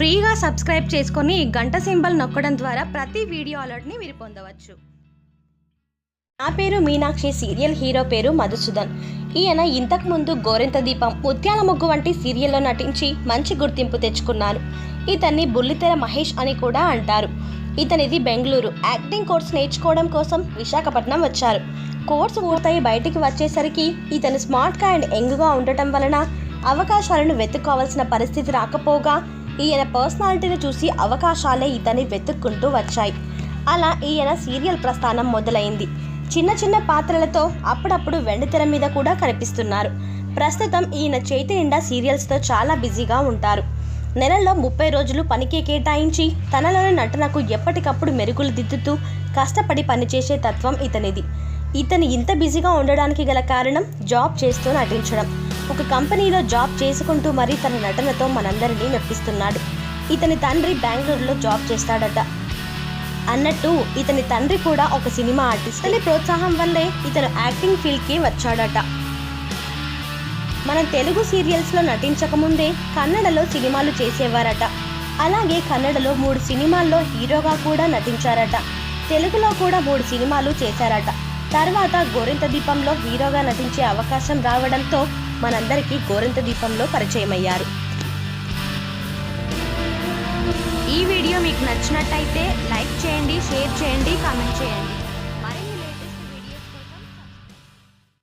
ఫ్రీగా సబ్స్క్రైబ్ చేసుకొని గంట సింబల్ నొక్కడం ద్వారా ప్రతి వీడియో అలర్ట్ని మీరు పొందవచ్చు. నా పేరు మీనాక్షి సీరియల్ హీరో పేరు మధుసూదన్. ఈయన ఇంతకుముందు గోరెంత దీపం ముత్యాల ముగ్గు వంటి సీరియల్లో నటించి మంచి గుర్తింపు తెచ్చుకున్నారు. ఇతన్ని బుల్లితెర మహేష్ అని కూడా అంటారు. ఇతనిది బెంగళూరు. యాక్టింగ్ కోర్స్ నేర్చుకోవడం కోసం విశాఖపట్నం వచ్చారు. కోర్సు పూర్తయి బయటికి వచ్చేసరికి ఇతను స్మార్ట్గా అండ్ యంగ్గా ఉండటం వలన అవకాశాలను వెతుక్కోవాల్సిన పరిస్థితి రాకపోగా ఈయన పర్సనాలిటీని చూసి అవకాశాలే ఇతన్ని వెతుక్కుంటూ వచ్చాయి. అలా ఈయన సీరియల్ ప్రస్థానం మొదలైంది. చిన్న చిన్న పాత్రలతో అప్పుడప్పుడు వెండితెర మీద కూడా కనిపిస్తున్నారు. ప్రస్తుతం ఈయన చేతి నిండా సీరియల్స్తో చాలా బిజీగా ఉంటారు. నెలలో ముప్పై రోజులు పనికి కేటాయించి తనలోని నటనకు ఎప్పటికప్పుడు మెరుగులు దిద్దుతూ కష్టపడి పనిచేసే తత్వం ఇతనిది. ఇతను ఇంత బిజీగా ఉండడానికి గల కారణం జాబ్ చేస్తూ నటించడం. ఒక కంపెనీలో జాబ్ చేసుకుంటూ మరీ తన నటనతో మనందరినీ మెప్పిస్తున్నాడు ఇతని తండ్రి బెంగళూరులో జాబ్ చేస్తాడట. అన్నట్టు ఇతని తండ్రి కూడా ఒక సినిమా ఆర్టిస్ట్. అనే ప్రోత్సాహం వల్లే ఇతను యాక్టింగ్ ఫీల్డ్కి వచ్చాడట. మన తెలుగు సీరియల్స్లో నటించకముందే కన్నడలో సినిమాలు చేసేవారట. అలాగే కన్నడలో మూడు సినిమాల్లో హీరోగా కూడా నటించారట. తెలుగులో కూడా మూడు సినిమాలు చేశారట. తర్వాత గోరింత దీపంలో హీరోగా నటించే అవకాశం రావడంతో మనందరికీ గోరింత దీపంలో పరిచయమయ్యారు. ఈ వీడియో మీకు నచ్చినట్టయితే లైక్ చేయండి షేర్ చేయండి కామెంట్ చేయండి.